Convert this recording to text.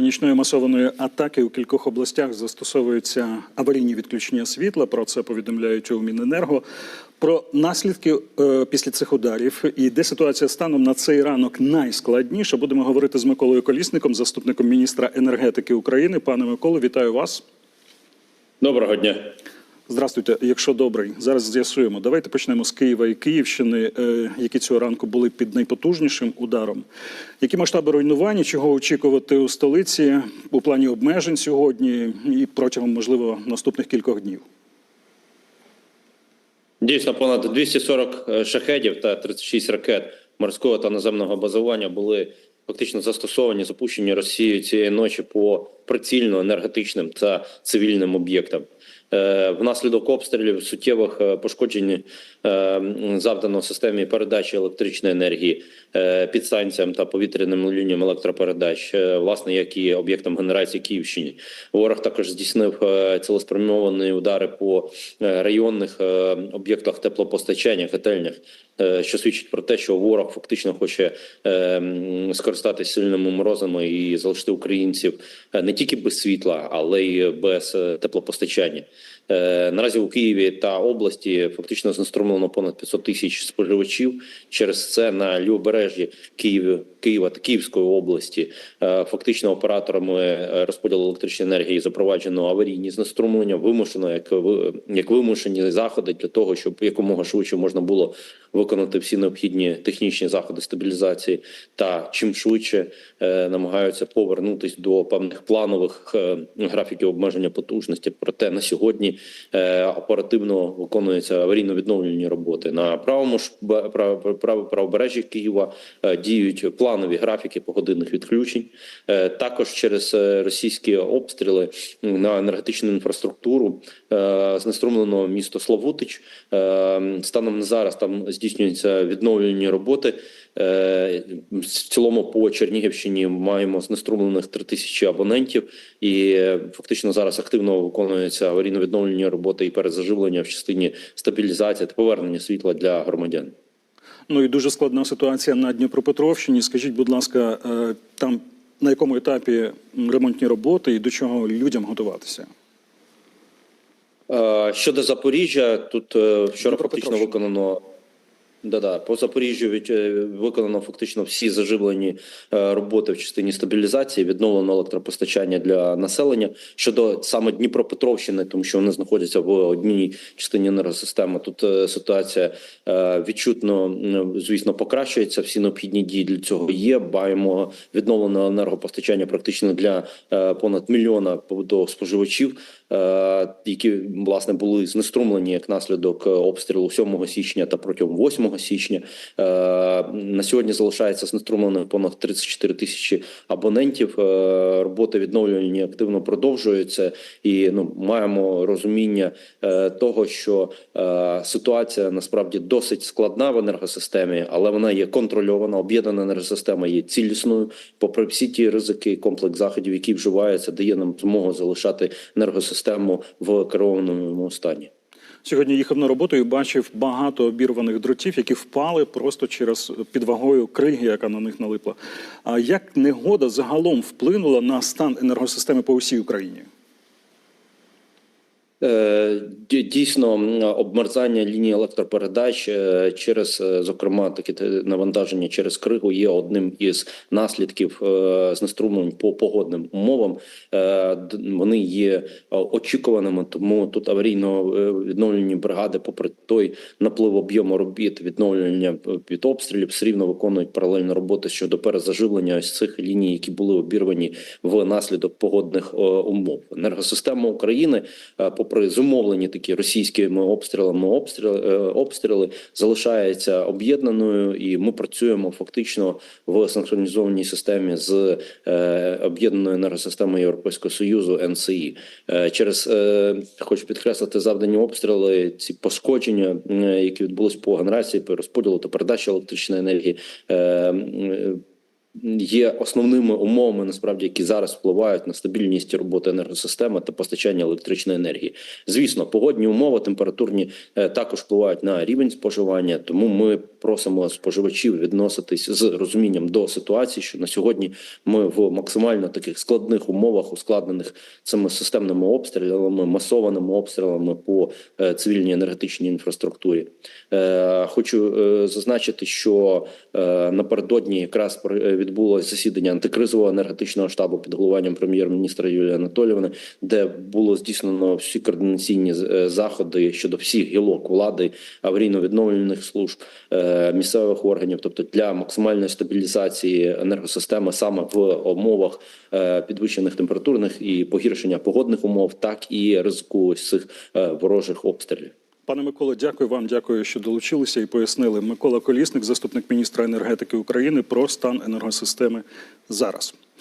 Нічної масованої атаки у кількох областях застосовуються аварійні відключення світла. Про це повідомляють у Міненерго. Про наслідки е, після цих ударів і де ситуація станом на цей ранок найскладніше. Будемо говорити з Миколою Колісником, заступником міністра енергетики України. Пане Миколо, вітаю вас. Доброго дня. Здравствуйте, якщо добрий, зараз з'ясуємо. Давайте почнемо з Києва і Київщини, е, які цього ранку були під найпотужнішим ударом. Які масштаби руйнування, чого очікувати у столиці у плані обмежень сьогодні і протягом, можливо, наступних кількох днів? Дійсно, понад 240 шахедів та 36 ракет морського та наземного базування були фактично застосовані, запущені Росією цієї ночі по прицільно енергетичним та цивільним об'єктам. Е, Внаслідок обстрілів суттєвих е, пошкоджень е, завдано системі передачі електричної енергії підстанціям та повітряним лініям електропередач, власне, як і об'єктам генерації Київщини. Ворог також здійснив цілеспрямовані удари по районних об'єктах теплопостачання, котельнях, що свідчить про те, що ворог фактично хоче скористатися сильними морозами і залишити українців не тільки без світла, але й без е, теплопостачання. Е, Наразі у Києві та області фактично знеструмлено понад 500 тисяч споживачів. Через це на лівобережжі Києва, Києва та Київської області е, фактично операторами розподілу електричної енергії запроваджено аварійні знеструмлення, вимушено як як вимушені заходи для того, щоб якомога швидше можна було виконати всі необхідні технічні заходи стабілізації, та чим швидше намагаються повернутись до певних планових е, графіків обмеження потужності. Проте на сьогодні е, оперативно виконуються аварійно-відновлені роботи на правому правобережжі Києва. е, Діють планові графіки погодинних відключень. Також через російські обстріли на енергетичну інфраструктуру знеструмлено місто Славутич. Станом на зараз там здійснюються відновлені роботи. В цілому по Чернігівщині маємо знеструмлених 3 тисячі абонентів, і е, фактично зараз активно виконуються аварійно-відновлені роботи і перезаживлення в частині стабілізації та повернення світла для громадян. Ну і дуже складна ситуація на Дніпропетровщині. Скажіть, будь ласка, е, там на якому етапі ремонтні роботи і до чого людям готуватися? Е, Щодо Запоріжжя, тут вчора фактично Дніпропетровщина. Виконано. Да-да, по Запоріжжю від, е, виконано фактично всі заживлені е, роботи в частині стабілізації, відновлено електропостачання для населення. Щодо саме Дніпропетровщини, тому що вони знаходяться в одній частині енергосистеми. Тут е, ситуація відчутно, звісно, покращується. Всі необхідні дії для цього є. Маємо відновлене енергопостачання практично для понад мільйона до споживачів, які власне були знеструмлені як наслідок обстрілу 7 січня та протягом 8 січня. Е, На сьогодні залишається знеструмлених понад 34 тисячі абонентів. Е, Роботи відновлені активно продовжуються, і ну маємо розуміння е, того, що ситуація насправді досить складна в енергосистемі, але вона є контрольована. Об'єднана енергосистема є цілісною. Попри всі ті ризики, комплекс заходів, які вживаються, дає нам змогу залишати енергосистему в керованому стані. Сьогодні їхав на роботу і бачив багато обірваних дротів, які впали просто через під вагою криги, яка на них налипла. А як негода загалом вплинула на стан енергосистеми по усій Україні? Е, дій- Дійсно, обмерзання лінії електропередач е, через, е, зокрема, таке навантаження через кригу є одним із наслідків знеструмлень по погодним умовам. Вони є очікуваними, тому тут аварійно відновлені бригади, попри той наплив об'єму робіт, відновлення від обстрілів, все рівно виконують паралельно роботи щодо перезаживлення ось цих ліній, які були обірвані внаслідок погодних умов. Енергосистема України, е, попри зумовлені такі російськими обстрілами обстріли, е, обстріли, залишається об'єднаною, і ми працюємо фактично в синхронізованій системі з е, об'єднаною енергосистемою Європейського союзу НСІ. Е, Через хочу підкреслити завдані обстріли, ці пошкодження, е, які відбулись по генерації, по розподілу та передачі електричної енергії. Є основними умовами, насправді, які зараз впливають на стабільність роботи енергосистеми та постачання електричної енергії. Звісно, погодні умови, температурні е, також впливають на рівень споживання. Тому ми просимо споживачів відноситись з розумінням до ситуації, що на сьогодні ми в максимально таких складних умовах, ускладнених цими системними обстрілами, масованими обстрілами по е, цивільній енергетичній інфраструктурі. Е, Хочу зазначити, що напередодні якраз про- відбулося засідання антикризового енергетичного штабу під головуванням прем'єр-міністра Юлії Анатоліївни, де було здійснено всі координаційні е, заходи щодо всіх гілок влади, аварійно-відновлювальних служб, е, місцевих органів, тобто для максимальної стабілізації енергосистеми саме в умовах е, підвищених температурних і погіршення погодних умов, так і ризику цих ворожих обстрілів. Пане Миколо, дякую вам. Дякую, що долучилися і пояснили. Микола Колісник, заступник міністра енергетики України, про стан енергосистеми зараз.